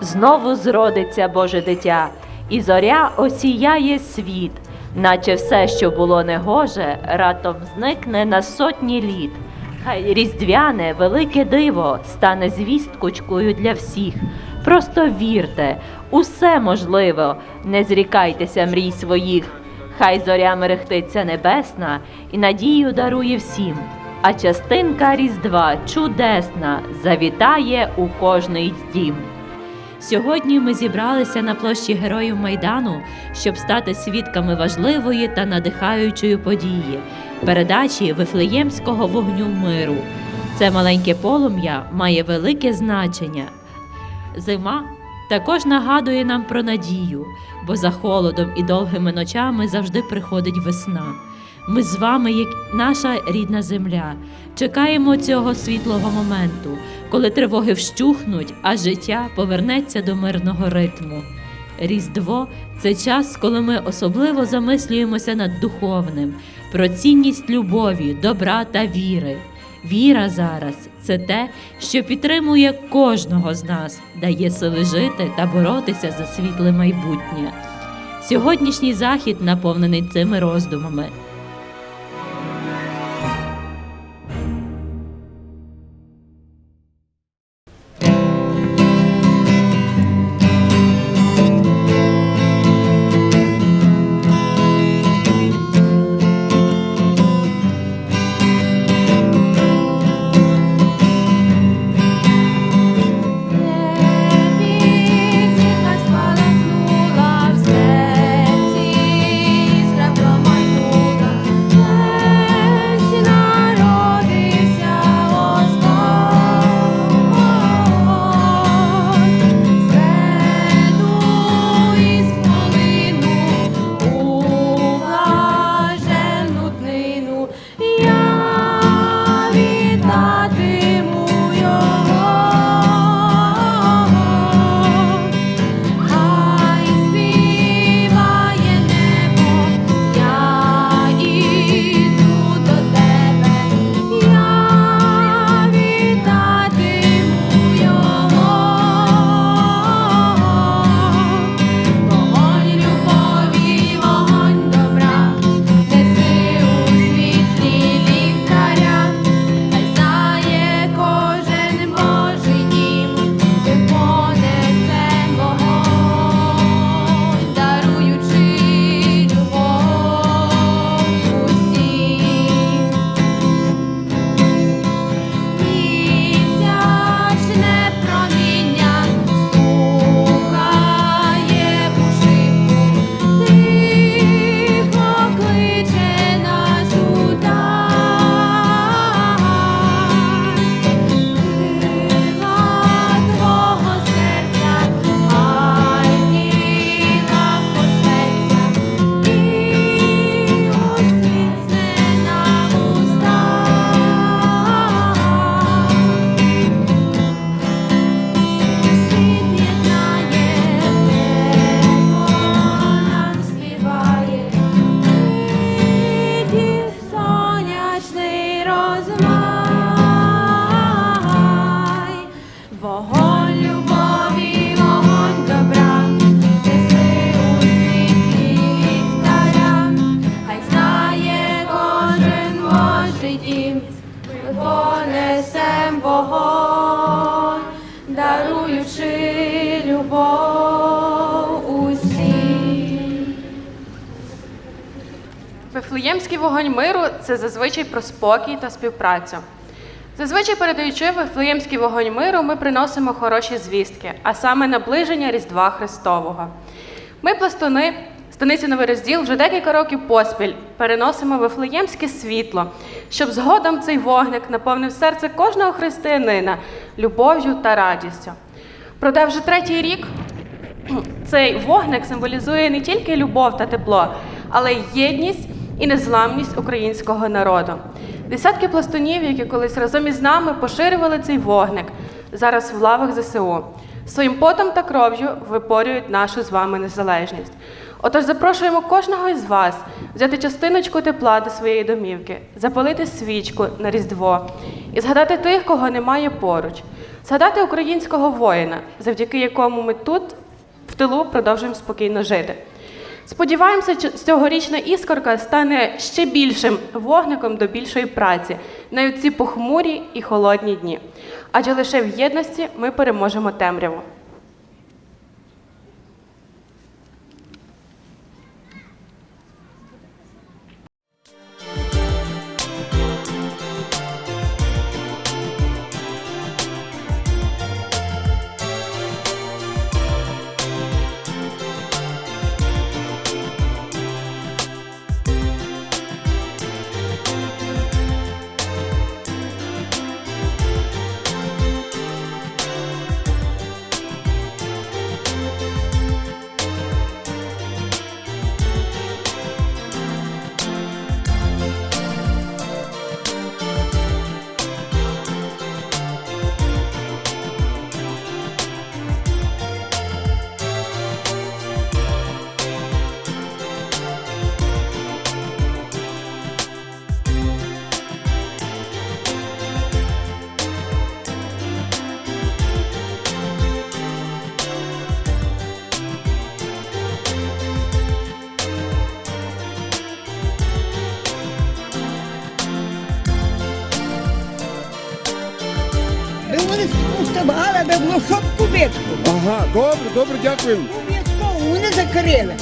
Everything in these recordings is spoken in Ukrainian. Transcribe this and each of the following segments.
знову зродиться Боже дитя, і зоря осіяє світ, наче все, що було негоже, ратом зникне на сотні літ. Хай різдвяне велике диво стане звісткочкою для всіх. Просто вірте, усе можливо, не зрікайтеся мрій своїх. Хай зоря мерехтиться небесна і надію дарує всім. А частинка Різдва чудесна завітає у кожний дім. Сьогодні ми зібралися на площі Героїв Майдану, щоб стати свідками важливої та надихаючої події передачі Вифлеємського вогню миру. Це маленьке полум'я має велике значення. Зима також нагадує нам про надію, бо за холодом і довгими ночами завжди приходить весна. Ми з вами, як наша рідна земля, чекаємо цього світлого моменту, коли тривоги вщухнуть, а життя повернеться до мирного ритму. Різдво це час, коли ми особливо замислюємося над духовним, про цінність любові, добра та віри. Віра зараз це те, що підтримує кожного з нас, дає сили жити та боротися за світле майбутнє. Сьогоднішній захід наповнений цими роздумами. Дім, понесем вогонь, даруючи любов усім. Вифлеємський вогонь миру це зазвичай про спокій та співпрацю. Зазвичай передаючи Вифлеємський вогонь миру, ми приносимо хороші звістки, а саме наближення Різдва Христового. Ми, пластуни, станиці Новий розділ, вже декілька років поспіль переносимо Вифлеємське світло, щоб згодом цей вогник наповнив серце кожного християнина любов'ю та радістю. Проте вже третій рік цей вогник символізує не тільки любов та тепло, але й єдність і незламність українського народу. Десятки пластунів, які колись разом із нами поширювали цей вогник, зараз в лавах ЗСУ. Своїм потом та кров'ю випорюють нашу з вами незалежність. Отож запрошуємо кожного із вас взяти частиночку тепла до своєї домівки, запалити свічку на Різдво і згадати тих, кого немає поруч, згадати українського воїна, завдяки якому ми тут в тилу продовжуємо спокійно жити. Сподіваємося, цьогорічна іскорка стане ще більшим вогником до більшої праці, навіть ці похмурі і холодні дні. Адже лише в єдності ми переможемо темряву. Би було битку. Ага, добре, добре, дякуємо. Обов'язково вони закрили.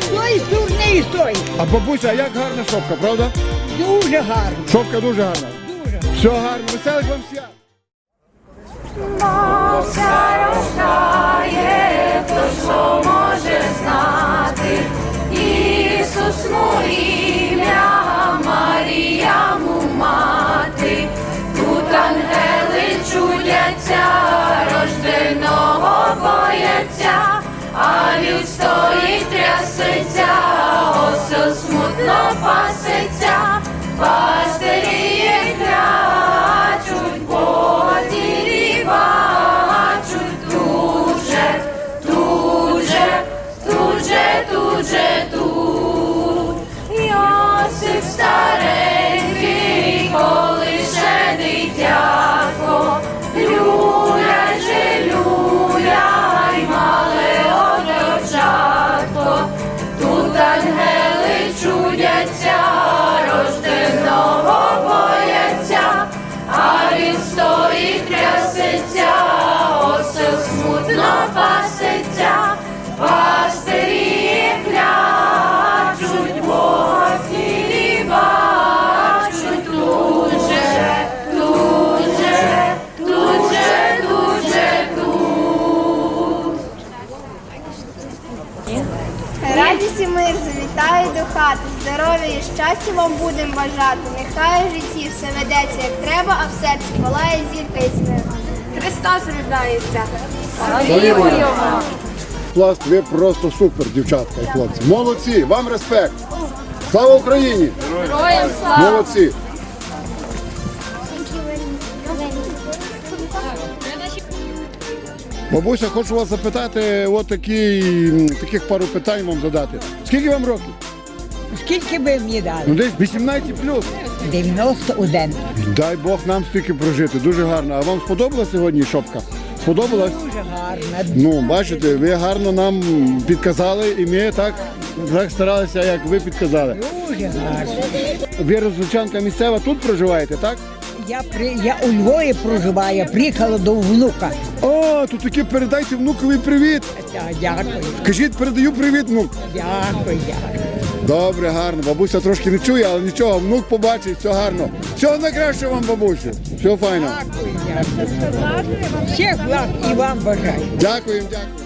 З тої сторони і з тої. А бабуся, а як гарна шопка, правда? Дуже гарно. Шопка дуже гарна. Дуже. Все гарно, веселих вам свят. Мовся рождає, хто що може знати. Ісус му ім'я, Марія му мати. Тут ангели а він стоїть трясеться, осел смутно пасеться, пастирі завітає до хати, здоров'я і щастя вам будем бажати. Нехай в житті все ведеться як треба, а в серці палає зірка яснина. Христос рождається. Пласт, ви просто супер, дівчатка і хлопці. Молодці, вам респект. Слава Україні! Героям слава! Молодці! Бабуся, хочу вас запитати, от такі, таких пару питань вам задати. Скільки вам років? Скільки би мені дали? Ну десь 18 плюс. 91. Дай Бог нам стільки прожити. Дуже гарно. А вам сподобалась сьогодні шопка? Сподобалась? Дуже гарна. Ну, бачите, ви гарно нам підказали, і ми так, так старалися, як ви підказали. Дуже гарна. Ви розлучанка місцева тут проживаєте, так? Я, при, я у Львові проживаю, приїхала до внука. О, тут таки передайте внукові привіт. Та, Дякую, Кажіть, передаю привіт, внук. дякую, дякую. Добре, гарно. Бабуся трошки не чує, але нічого, внук побачить, все гарно. Всього найкраще вам, бабусю. Все файно. Дякую. Всіх благ і вам бажаю. Дякуємо, дякую.